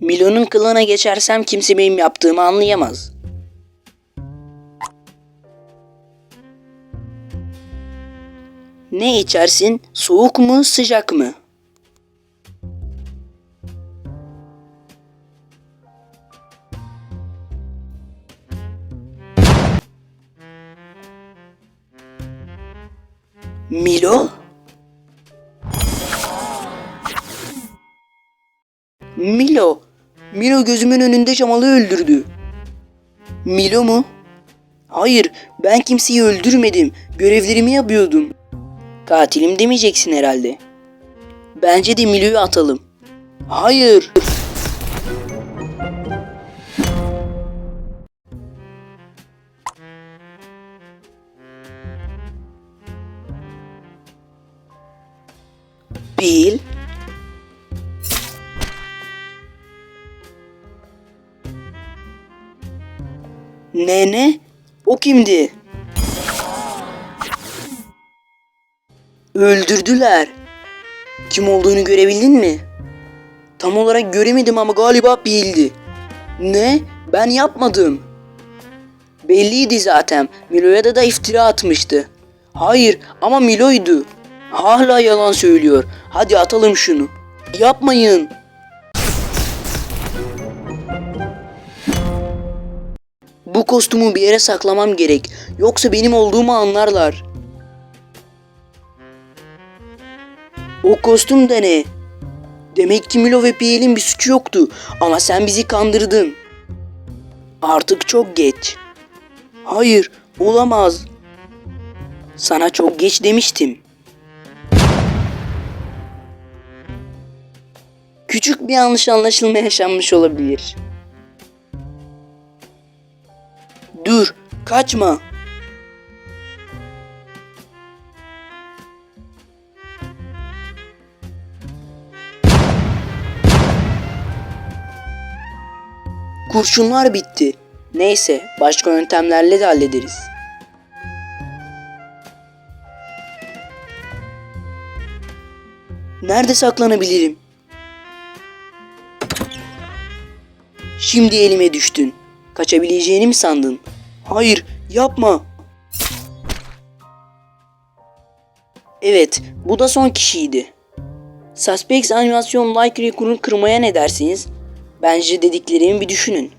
Milo'nun kılığına geçersem kimse benim yaptığımı anlayamaz. Ne içersin? Soğuk mu, sıcak mı? Milo? Milo. Milo gözümün önünde Cemal'i öldürdü. Milo mu? Hayır, ben kimseyi öldürmedim. Görevlerimi yapıyordum. Katilim demeyeceksin herhalde. Bence de Milo'yu atalım. Hayır. Bil. Ne ne? O kimdi? Öldürdüler. Kim olduğunu görebildin mi? Tam olarak göremedim ama galiba bildi. Ne? Ben yapmadım. Belliydi zaten. Milo'ya da da iftira atmıştı. Hayır ama Milo'ydu. Hala yalan söylüyor. Hadi atalım şunu. Yapmayın. Bu kostümü bir yere saklamam gerek. Yoksa benim olduğumu anlarlar. O kostüm de ne? Demek ki Milo ve Piel'in bir suçu yoktu. Ama sen bizi kandırdın. Artık çok geç. Hayır, olamaz. Sana çok geç demiştim. Küçük bir yanlış anlaşılma yaşanmış olabilir. Kaçma. Kurşunlar bitti. Neyse, başka yöntemlerle de hallederiz. Nerede saklanabilirim? Şimdi elime düştün. Kaçabileceğini mi sandın? Hayır, yapma. Evet, bu da son kişiydi. Suspex animasyon like rekorunu kırmaya ne dersiniz? Bence dediklerimi bir düşünün.